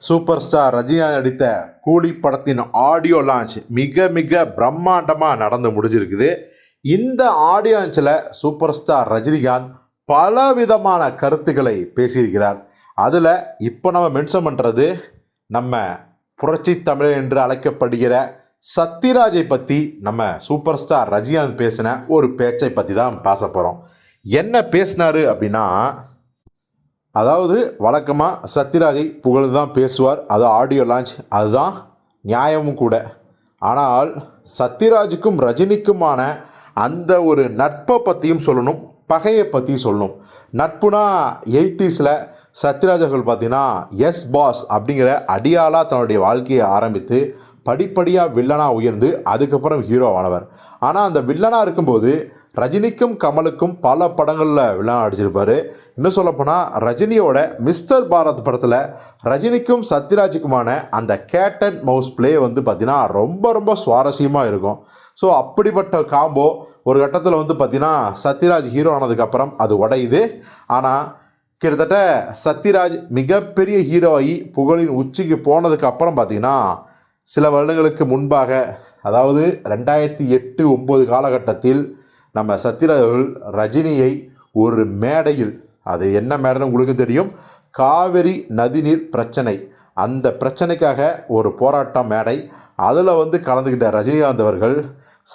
Super star Rajinikanth நடித்த கூலி படத்தின் ஆடியோ லான்ச் மிக மிக பிரம்மாண்டமாக நடந்து முடிஞ்சிருக்குது. இந்த ஆடியோ லான்ச்சில் சூப்பர் ஸ்டார் ரஜினிகாந்த் பல விதமான கருத்துக்களை பேசியிருக்கிறார். அதில் இப்போ நம்ம மென்ஷன் பண்ணுறது நம்ம புரட்சி தமிழ் என்று அழைக்கப்படுகிற சத்யராஜை பற்றி நம்ம சூப்பர் ஸ்டார் ரஜினிகாந்த் பேசின ஒரு பேச்சை பற்றி தான் பேச போகிறோம் என்ன பேசினாரு அப்படின்னா அதாவது வழக்கமாக சத்யராஜை புகழ்ந்து தான் பேசுவார். அது ஆடியோ லான்ச் அதுதான் நியாயமும் கூட. ஆனால் சத்யராஜுக்கும் ரஜினிக்குமான அந்த ஒரு நட்பை பற்றியும் சொல்லணும் பகையை பற்றியும் சொல்லணும். நட்புனா எயிட்டிஸில் சத்யராஜர்கள் பார்த்தீங்கன்னா எஸ் பாஸ் அப்படிங்கிற அடியாளாக தன்னுடைய வாழ்க்கையை ஆரம்பித்து படிப்படியாக வில்லனாக உயர்ந்து அதுக்கப்புறம் ஹீரோ ஆனவர். ஆனால் அந்த வில்லனாக இருக்கும்போது ரஜினிக்கும் கமலுக்கும் பல படங்களில் வில்லனாக அடிச்சிருப்பார் இன்னும் சொல்லப்போனால் ரஜினியோட மிஸ்டர் பாரத் படத்தில் ரஜினிக்கும் சத்யராஜுக்குமான அந்த கேட் அண்ட் மவுஸ் ப்ளே வந்து பார்த்திங்கன்னா ரொம்ப ரொம்ப சுவாரஸ்யமாக இருக்கும். ஸோ அப்படிப்பட்ட காம்போ ஒரு கட்டத்தில் வந்து பார்த்திங்கன்னா சத்யராஜ் ஹீரோ ஆனதுக்கப்புறம் அது உடையுது. ஆனால் கிட்டத்தட்ட சத்யராஜ் மிகப்பெரிய ஹீரோ ஆகி புகழின் உச்சிக்கு போனதுக்கு அப்புறம் பார்த்தீங்கன்னா சில வருடங்களுக்கு முன்பாக அதாவது ரெண்டாயிரத்தி எட்டு ஒம்பது காலகட்டத்தில் நம்ம சத்யராஜ் ரஜினியை ஒரு மேடையில் அது என்ன மேடைன்னு உங்களுக்கு தெரியும் காவிரி நதிநீர் பிரச்சனை. அந்த பிரச்சனைக்காக ஒரு போராட்டம் மேடை. அதில் வந்து கலந்துக்கிட்ட ரஜினிகாந்த் அவர்கள்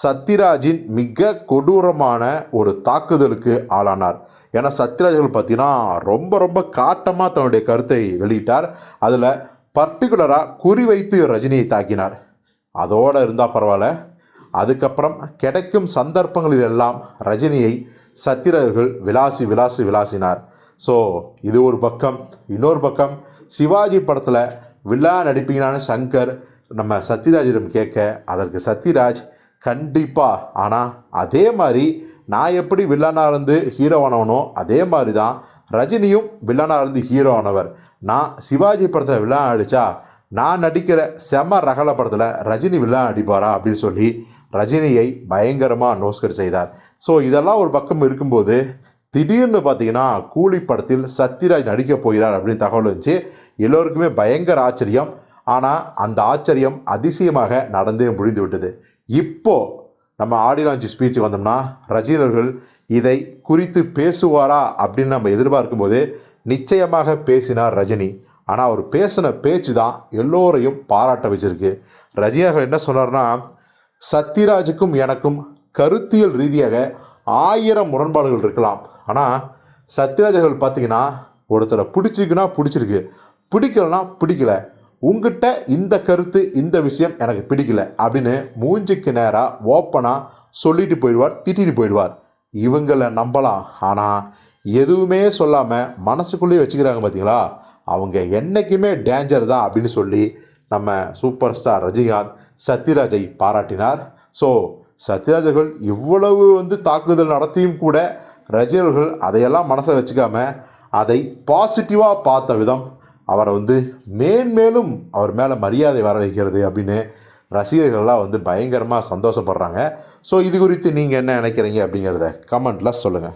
சத்யராஜின் மிக கொடூரமான ஒரு தாக்குதலுக்கு ஆளானார். ஏன்னா சத்யராஜ் அவர்கள் பார்த்தீங்கன்னா ரொம்ப ரொம்ப காட்டமாக தன்னுடைய கருத்தை வெளியிட்டார். அதில் பர்டிகுலராக குறிவைத்து ரஜினியை தாக்கினார். அதோடு இருந்தால் பரவாயில்ல. அதுக்கப்புறம் கிடைக்கும் சந்தர்ப்பங்களில் எல்லாம் ரஜினியை சத்திரர்கள் விலாசி விலாசி விளாசினார். ஸோ இது ஒரு பக்கம். இன்னொரு பக்கம் சிவாஜி படத்தில் வில்லா நடிப்பீங்கனான சங்கர் நம்ம சத்யராஜிடம் கேட்க அதற்கு சத்யராஜ் கண்டிப்பாக ஆனால் அதே மாதிரி நான் எப்படி வில்லனாக இருந்து ஹீரோ ஆனவனோ அதே மாதிரி தான் ரஜினியும் வில்லனாக இருந்து ஹீரோ ஆனவர். நான் சிவாஜி படத்தில் வில்லன் அடித்தா நான் நடிக்கிற செம ரகல படத்தில் ரஜினி வில்லன் அடிப்பாரா அப்படின்னு சொல்லி ரஜினியை பயங்கரமாக நோஸ்கர் செய்தார். ஸோ இதெல்லாம் ஒரு பக்கம் இருக்கும்போது திடீர்னு பார்த்தீங்கன்னா கூலி படத்தில் சத்யராஜ் நடிக்கப் போகிறார் அப்படின்னு தகவல் வந்துச்சு. எல்லோருக்குமே பயங்கர ஆச்சரியம். ஆனால் அந்த ஆச்சரியம் அதிசயமாக நடந்தே முடிந்து விட்டது. இப்போது நம்ம ஆடியோ லான்ச் ஸ்பீச் வந்தோம்னா ரஜினர்கள் இதை குறித்து பேசுவாரா அப்படின்னு நம்ம எதிர்பார்க்கும் போது நிச்சயமாக பேசினார் ரஜினி. ஆனால் அவர் பேசின பேச்சு தான் எல்லோரையும் பாராட்ட வச்சிருக்கு. ரஜினி என்ன சொன்னார்னா சத்யராஜுக்கும் எனக்கும் கருத்தியல் ரீதியாக ஆயிரம் முரண்பாடுகள் இருக்கலாம். ஆனால் சத்யராஜர்கள் பார்த்தீங்கன்னா ஒருத்தரை பிடிச்சிருக்குன்னா பிடிச்சிருக்கு. பிடிக்கலனா பிடிக்கல. உங்ககிட்ட இந்த கருத்து இந்த விஷயம் எனக்கு பிடிக்கல அப்படின்னு மூஞ்சிக்கு நேராக ஓப்பனாக சொல்லிட்டு போயிடுவார் திட்டிட்டு போயிடுவார். இவங்களை நம்பலாம். ஆனால் எதுவுமே சொல்லாமல் மனசுக்குள்ளேயே வச்சுக்கிறாங்க பார்த்தீங்களா அவங்க என்றைக்குமே டேஞ்சர் தான் அப்படின்னு சொல்லி நம்ம சூப்பர் ஸ்டார் ரஜினிகாந்த் சத்யராஜை பாராட்டினார். ஸோ சத்யராஜர்கள் இவ்வளவு வந்து தாக்குதல் நடத்தியும் கூட ரஜினிகள் அதையெல்லாம் மனசில் வச்சுக்காம அதை பாசிட்டிவாக பார்த்த விதம் அவரை வந்து மேன்மேலும் அவர் மேலே மரியாதை வர வைக்கிறது அப்படின்னு ரசிகர்கள்லாம் வந்து பயங்கரமாக சந்தோஷப்படுறாங்க. ஸோ இது குறித்து நீங்கள் என்ன நினைக்கிறீங்க அப்படிங்கிறத கமெண்ட்டில் சொல்லுங்கள்